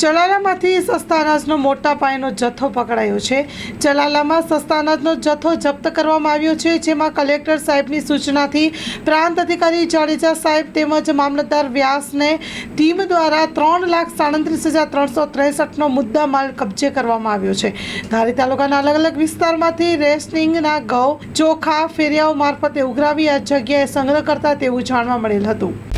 ચલાલામાંથી સસ્તા અનાજનો મોટા પાયાનો જથ્થો પકડાયો છે. ચલાલામાં સસ્તા અનાજનો જથ્થો જપ્ત કરવામાં આવ્યો છે, જેમાં કલેક્ટર સાહેબની સૂચનાથી પ્રાંત અધિકારી જાડેજા સાહેબ તેમજ મામલતદાર વ્યાસને ટીમ દ્વારા ત્રણ લાખ સાડત્રીસ હજાર ત્રણસો ત્રેસઠનો મુદ્દા માલ કબજે કરવામાં આવ્યો છે. ધારી તાલુકાના અલગ અલગ વિસ્તારમાંથી રેસ્ટિંગના ઘઉં, ચોખા, ફેરિયાઓ મારફતે ઉઘરાવી આ જગ્યાએ સંગ્રહ કરતા તેવું જાણવા મળેલ હતું.